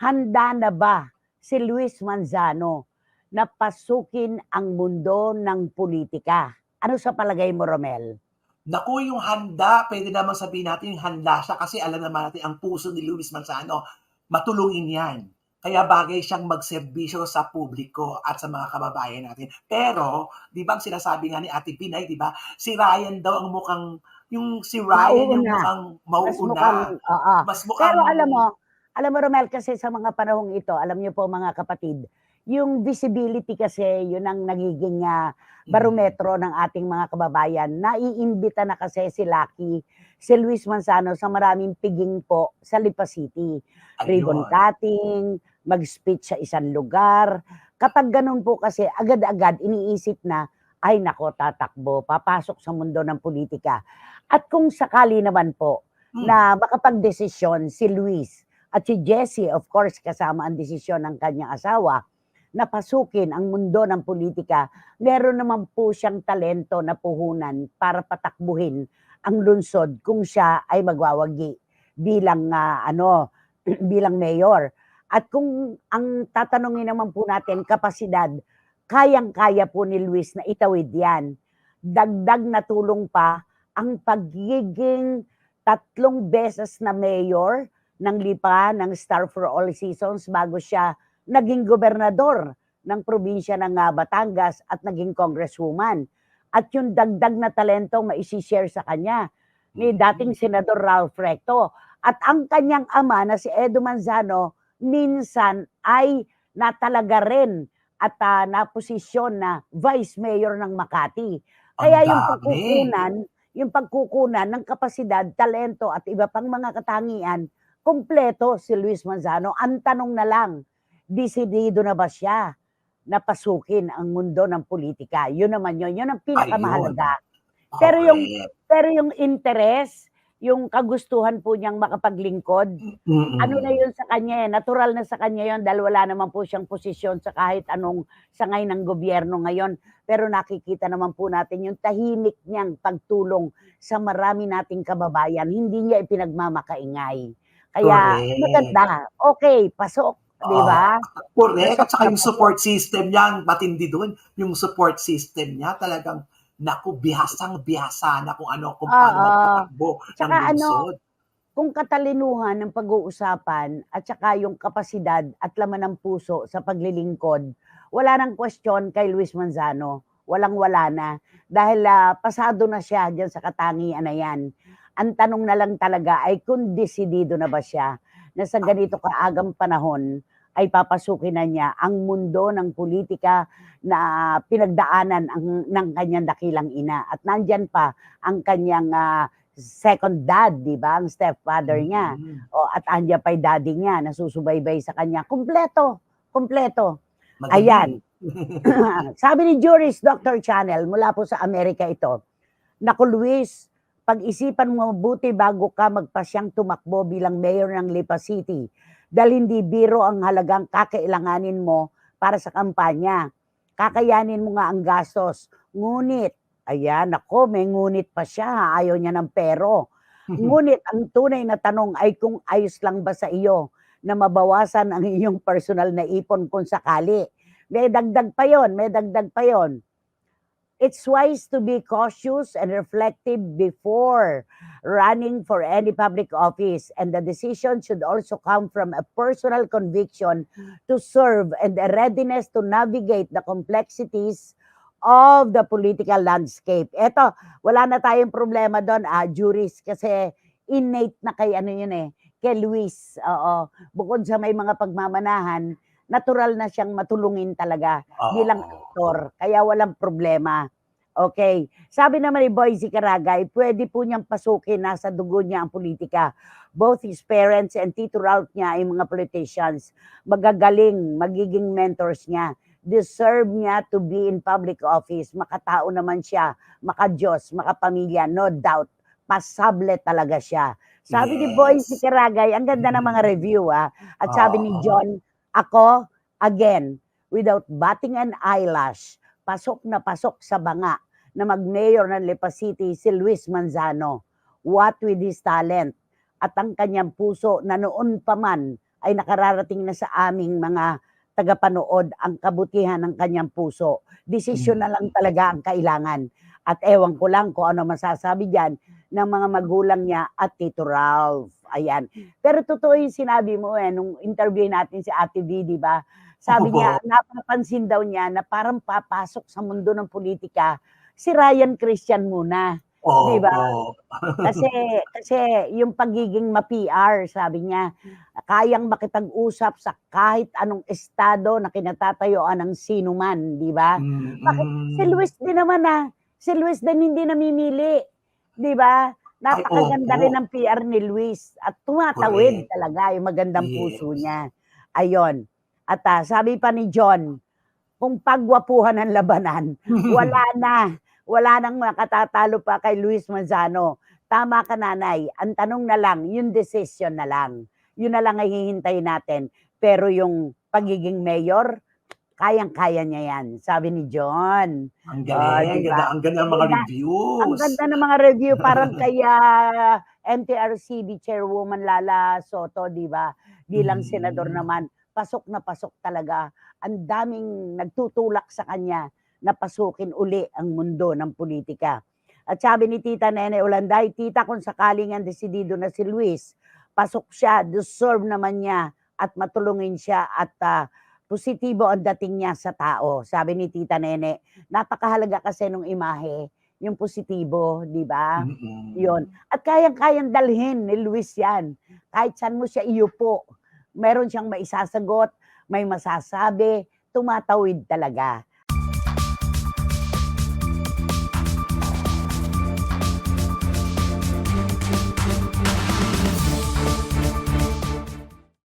handa na ba si Luis Manzano na pasukin ang mundo ng politika? Ano sa palagay mo, Romel? Naku, yung handa, pwede naman sabihin natin yung handa siya kasi alam naman natin ang puso ni Luis Manzano, matulungin yan. Kaya bagay siyang magserbisyo sa publiko at sa mga kababayan natin. Pero, di ba ang sinasabi nga ni Ate Pinay, di ba, si Ryan daw ang mukhang, yung si Ryan yung Mauuna. mukhang Mas mauuna. mukhang, oo. Mas mukhang, Pero alam mo, alam mo Romel, kasi sa mga panahong ito, alam niyo po mga kapatid, yung visibility kasi, yun ang nagiging Mm. barometro ng ating mga kababayan. Naiimbita na kasi si Lucky, si Luis Manzano sa maraming piging po sa Lipa City. Ribbon cutting, mag-speech sa isang lugar. Kapag ganun po kasi, agad-agad iniisip na, ay nako, tatakbo, papasok sa mundo ng politika. At kung sakali naman po, Hmm. na makapagdesisyon si Luis at si Jessie, of course, kasama ang desisyon ng kanyang asawa, na pasukin ang mundo ng politika, meron naman po siyang talento na puhunan para patakbuhin ang lungsod kung siya ay magwawagi bilang ah, ano bilang mayor. At kung ang tatanungin naman po natin kapasidad, kayang-kaya po ni Luis na itawid 'yan. Dagdag na tulong pa ang pagiging tatlong beses na mayor ng Lipa ng Star for All Seasons bago siya naging gobernador ng probinsya ng ah, Batangas at naging congresswoman. At yung dagdag na talento maisi-share sa kanya ni dating Senador Ralph Recto. At ang kanyang ama na si Edo Manzano minsan ay natalaga rin at ah, naposisyon na vice mayor ng Makati. Kaya yung pagkukunan, yung pagkukunan ng kapasidad, talento at iba pang mga katangian, kompleto si Luis Manzano. Ang tanong na lang, desidido na ba siya na pasukin ang mundo ng politika? Yun naman yun. Yun ang pinakamahalaga. Pero yung pero yung interest, yung kagustuhan po niyang makapaglingkod, Mm-mm. ano na yun sa kanya eh, natural na sa kanya yun dahil wala naman po siyang posisyon sa kahit anong sangay ng gobyerno ngayon. Pero nakikita naman po natin yung tahimik niyang pagtulong sa marami nating kababayan. Hindi niya ipinagmamakaingay. Kaya Correct. maganda. Okay, pasok. Di ba? Correct. At saka yung support system niya, matindi doon. Yung support system niya, talagang, naku, bihasang bihasa na kung ano, kung paano Oo. magpatakbo ng ano, lungsod. kung katalinuhan ng pag-uusapan at saka yung kapasidad at laman ng puso sa paglilingkod, wala nang question kay Luis Manzano. Walang-wala na. Dahil ah, pasado na siya dyan sa katangian na yan. Ang tanong na lang talaga ay kung desidido na ba siya na sa ganito kaagang panahon ay papasukin na niya ang mundo ng politika na pinagdaanan ang, ng kanyang dakilang ina. At nandyan pa ang kanyang ah, second dad, di ba? Ang stepfather niya. Mm. O, at andyan pa yung daddy niya, nasusubaybay sa kanya. Kompleto, kompleto. Magaling. Ayan. Sabi ni Juris Dr. Channel, mula po sa Amerika ito, Naku Luis, pag-isipan mo mabuti bago ka magpasyang tumakbo bilang mayor ng Lipa City dahil hindi biro ang halagang kakailanganin mo para sa kampanya. Kakayanin mo nga ang gastos. Ngunit, ayan, ako, may ngunit pa siya, ayaw niya ng pero. Ngunit ang tunay na tanong ay kung ayos lang ba sa iyo na mabawasan ang iyong personal na ipon kung sakali. May dagdag pa yon, may dagdag pa yon. It's wise to be cautious and reflective before running for any public office and the decision should also come from a personal conviction to serve and a readiness to navigate the complexities of the political landscape. Eto, wala na tayong problema doon, ah, juris, kasi innate na kay ano yun eh, kay Luis. Oo. Bukod sa may mga pagmamanahan, natural na siyang matulungin talaga Oo. bilang aktor. Kaya walang problema. Okay. Sabi naman ni Boyzie Caragay, pwede po niyang pasukin, nasa dugo niya ang politika. Both his parents and Tito Ralph niya ay mga politicians. Magagaling, magiging mentors niya. Deserve niya to be in public office. Makatao naman siya, makadiyos, makapamilya, no doubt. Pasable talaga siya. Sabi ni Yes. Boyzie Caragay, ang ganda ng mga review ah. At sabi ni Oo. John, ako, again, without batting an eyelash, pasok na pasok sa banga na mag-mayor ng Lipa City si Luis Manzano. What with his talent at ang kanyang puso na noon pa man ay nakararating na sa aming mga tagapanood ang kabutihan ng kanyang puso. Desisyon na lang talaga ang kailangan. At ewan ko lang kung ano masasabi diyan ng mga magulang niya at Tito Ralph. Ayan. Pero totoo yung sinabi mo eh, nung interview natin si Ate V, di ba? Sabi niya, napapansin daw niya na parang papasok sa mundo ng politika si Ryan Christian muna. Oo. Di ba? oo. Kasi kasi yung pagiging ma-PR, sabi niya, kayang makipag-usap sa kahit anong estado na kinatatayuan ng sino man, di ba? Mm, Bakit. Si Luis din naman ah. Si Luis din hindi namimili. Di ba? Napakaganda rin ng PR ni Luis at tumatawid Correct. talaga yung magandang Yes. puso niya. Ayon. At ah, sabi pa ni John, kung pagwapuhan ng labanan, wala na. Wala nang makatatalo pa kay Luis Manzano. Tama ka nanay. Ang tanong na lang, yung decision na lang. Yun na lang ay hihintayin natin. Pero yung pagiging mayor, kayang-kaya niya yan. Sabi ni John. Ang Ah, galing. ang diba? ganda, ang ganda ng mga reviews. Ang ganda ng mga review. Parang kaya MTRCB Chairwoman Lala Soto, di ba? Bilang Mm. senador naman, pasok na pasok talaga. Ang daming nagtutulak sa kanya na pasukin uli ang mundo ng politika. At sabi ni Tita Nene Olanday, Tita, kung sakaling ang desidido na si Luis, pasok siya, deserve naman niya at matulungin siya at ah, positibo ang dating niya sa tao. Sabi ni Tita Nene, napakahalaga kasi nung imahe, yung positibo, di ba? Mm-mm. Yun. At kayang-kayang dalhin ni Luis yan. Kahit saan mo siya iupo, meron siyang maisasagot, may masasabi, tumatawid talaga.